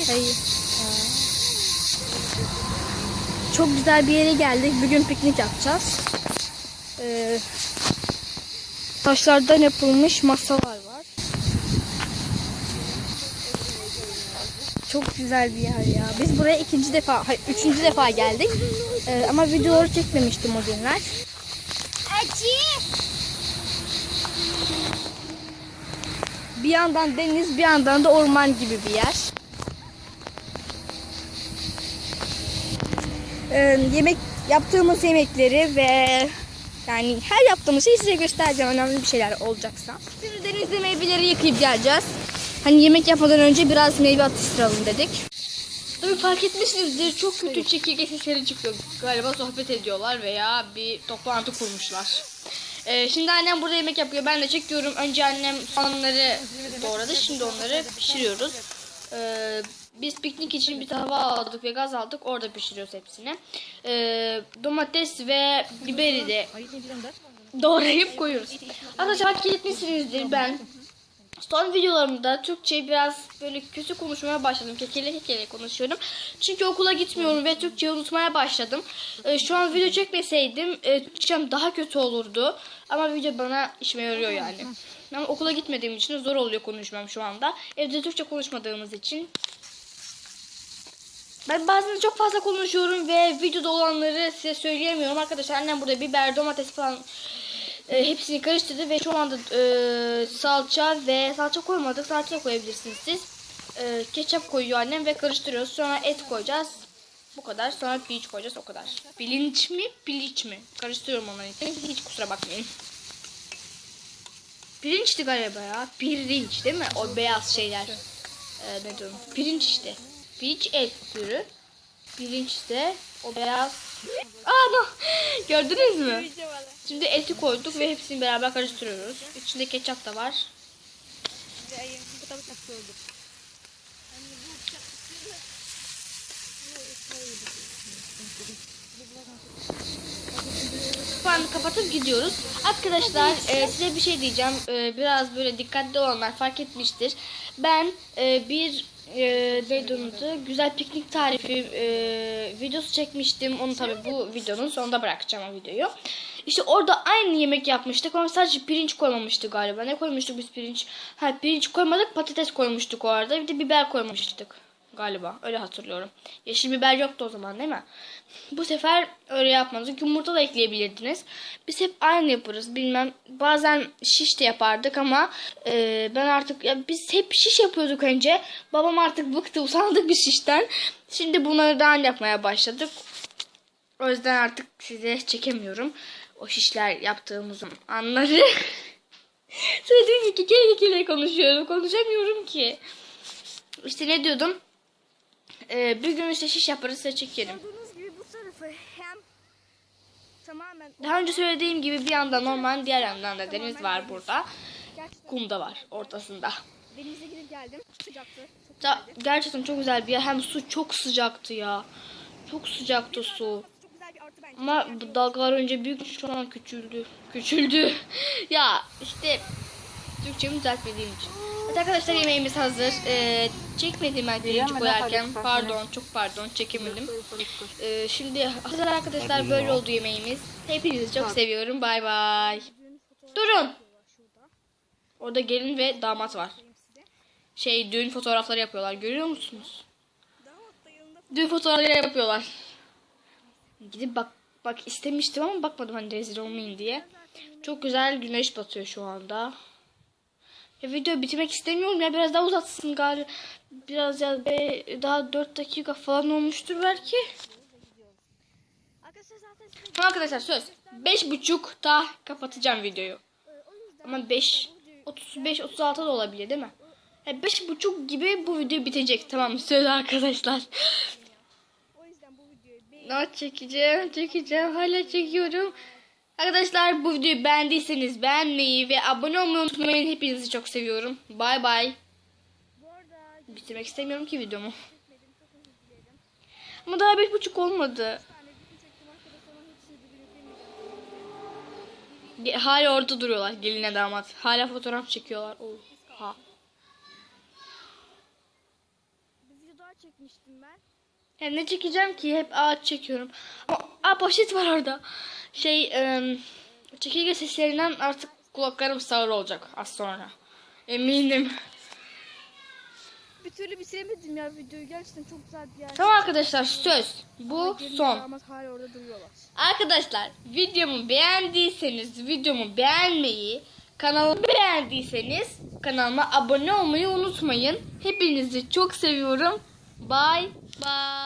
Hayır. Çok güzel bir yere geldik. Bugün piknik yapacağız. Ee, taşlardan yapılmış masalar var. Çok güzel bir yer ya. Biz buraya ikinci defa, hayır, üçüncü defa geldik. Ee, ama videoları çekmemiştim o günler. Bir yandan deniz, bir yandan da orman gibi bir yer. Ee, yemek yaptığımız yemekleri ve yani her yaptığımız şeyi size göstereceğim önemli bir şeyler olacaksa. Şimdi denizde meyveleri yıkayıp geleceğiz. Hani yemek yapmadan önce biraz meyve atıştıralım dedik. Tabii fark etmişsinizdir çok kötü çekirge sesleri çıkıyor. Galiba sohbet ediyorlar veya bir toplantı kurmuşlar. Ee, şimdi annem burada yemek yapıyor. Ben de çekiyorum. Önce annem soğanları doğradı. Şimdi onları pişiriyoruz. Ee, biz piknik için bir tava aldık ve gaz aldık. Orada pişiriyoruz hepsini. Ee, domates ve biberi de doğrayıp koyuyoruz. Arkadaşlar fark etmişsinizdir ben Son videolarımda Türkçe biraz böyle kötü konuşmaya başladım. Kekele kekele konuşuyorum. Çünkü okula gitmiyorum ve Türkçeyi unutmaya başladım. Ee, şu an video çekmeseydim e, Türkçem daha kötü olurdu. Ama video bana işime yarıyor yani. Ama okula gitmediğim için zor oluyor konuşmam şu anda. Evde Türkçe konuşmadığımız için. Ben bazen çok fazla konuşuyorum ve videoda olanları size söyleyemiyorum. Arkadaşlar annem burada biber, domates falan e, hepsini karıştırdı ve şu anda e, salça ve salça koymadık. Salça koyabilirsiniz siz. E, ketçap koyuyor annem ve karıştırıyoruz. Sonra et koyacağız. Bu kadar. Sonra pirinç koyacağız. O kadar. Bilinç mi? Piliç mi? Karıştırıyorum ikisini. Hiç kusura bakmayın. Pirinçti galiba ya. Pirinç değil mi? O beyaz şeyler. E, ne diyorum? Pirinç işte. Pirinç et türü. Pirinç de o beyaz. Aa, gördünüz mü? Şimdi eti koyduk ve hepsini beraber karıştırıyoruz. İçinde ketçap da var. Falan kapatıp gidiyoruz. Arkadaşlar e, size bir şey diyeceğim. E, biraz böyle dikkatli olanlar fark etmiştir. Ben e, bir e, neydi onun adı? Güzel piknik tarifi e, videosu çekmiştim. Onu tabi bu videonun sonunda bırakacağım o videoyu. İşte orada aynı yemek yapmıştık ama sadece pirinç koymamıştık galiba. Ne koymuştuk biz pirinç? Ha pirinç koymadık patates koymuştuk o arada. Bir de biber koymamıştık galiba. Öyle hatırlıyorum. Yeşil biber yoktu o zaman değil mi? Bu sefer öyle yapmadık. Yumurta da ekleyebilirdiniz. Biz hep aynı yaparız. Bilmem bazen şiş de yapardık ama e, ben artık ya biz hep şiş yapıyorduk önce. Babam artık bıktı usandık bir şişten. Şimdi bunları daha yapmaya başladık. O yüzden artık size çekemiyorum. O şişler yaptığımız anları. Söylediğim gibi kere kere konuşuyorum. Konuşamıyorum ki. İşte ne diyordum? Ee, bir gün işte şiş yaparız size çekerim. Gördüğünüz gibi bu tarafı hem tamamen Daha önce söylediğim gibi bir yandan orman diğer yandan da deniz var burada. Kum da var ortasında. denize gidip geldim. Sıcaktı. Çok Da, gerçekten çok güzel bir yer. Hem su çok sıcaktı ya. Çok sıcaktı su. Ama dalgalar önce büyük şu an küçüldü. Küçüldü. ya işte Türkçemi düzeltmediğim için. Evet arkadaşlar yemeğimiz hazır. Ee, çekmedim ben pirinci koyarken. Pardon çok pardon çekemedim. Ee, şimdi hazır arkadaşlar böyle oldu yemeğimiz. Hepinizi çok seviyorum. Bay bay. Durun. Orada gelin ve damat var. Şey düğün fotoğrafları yapıyorlar. Görüyor musunuz? Düğün fotoğrafları yapıyorlar. Gidip bak bak istemiştim ama bakmadım hani rezil olmayayım diye. Çok güzel güneş batıyor şu anda. Ya video bitirmek istemiyorum ya biraz daha uzatsın galiba. Biraz ya be, daha 4 dakika falan olmuştur belki. Tamam arkadaşlar söz. 5.30'da kapatacağım videoyu. e, Ama 5 35 36 da olabilir değil mi? Yani 5.30 gibi bu video bitecek. Tamam söz arkadaşlar. o yüzden bu videoyu beğen Not çekeceğim, çekeceğim. Hala çekiyorum. Arkadaşlar bu videoyu beğendiyseniz beğenmeyi ve abone olmayı unutmayın. Hepinizi çok seviyorum. Bay bay. Bitirmek istemiyorum ki videomu. Ama daha beş buçuk olmadı. Hala orada duruyorlar geline damat. Hala fotoğraf çekiyorlar. Oha. Bir video çekmiştim ben. Ya ne çekeceğim ki? Hep ağaç çekiyorum. Ama aa, poşet var orada. Şey e, çekirge seslerinden artık kulaklarım sağır olacak az sonra. Eminim. Bir türlü bitiremedim ya videoyu. Gerçekten çok güzel bir yer. Tamam arkadaşlar söz. Bu son. hala orada duruyorlar. Arkadaşlar videomu beğendiyseniz videomu beğenmeyi, kanalımı beğendiyseniz kanalıma abone olmayı unutmayın. Hepinizi çok seviyorum. Bye bye.